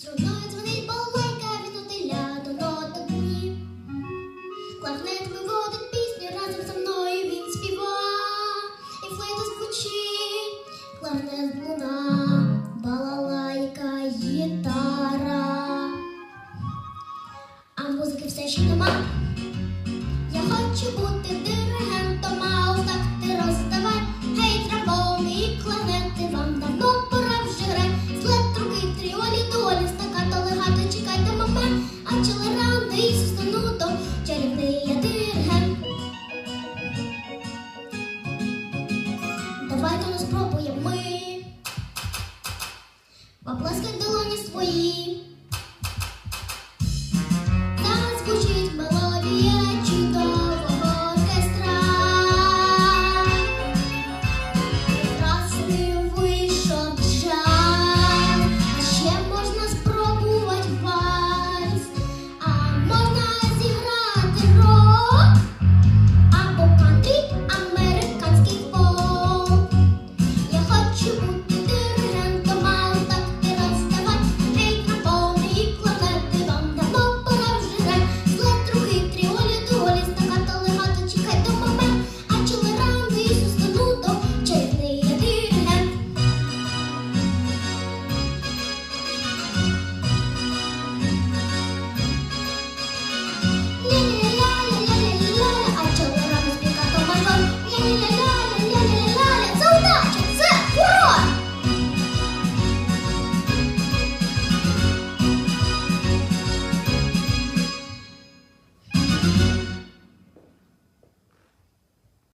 Струною дзвонить балалайка від отеля до Кларнет виводить пісню разом со мною він співа, і флейта звучить, кларнет луна, балалайка, гітара. А музики все ще нема. Давайте ну спробуємо ми. Поплескай долоні свої.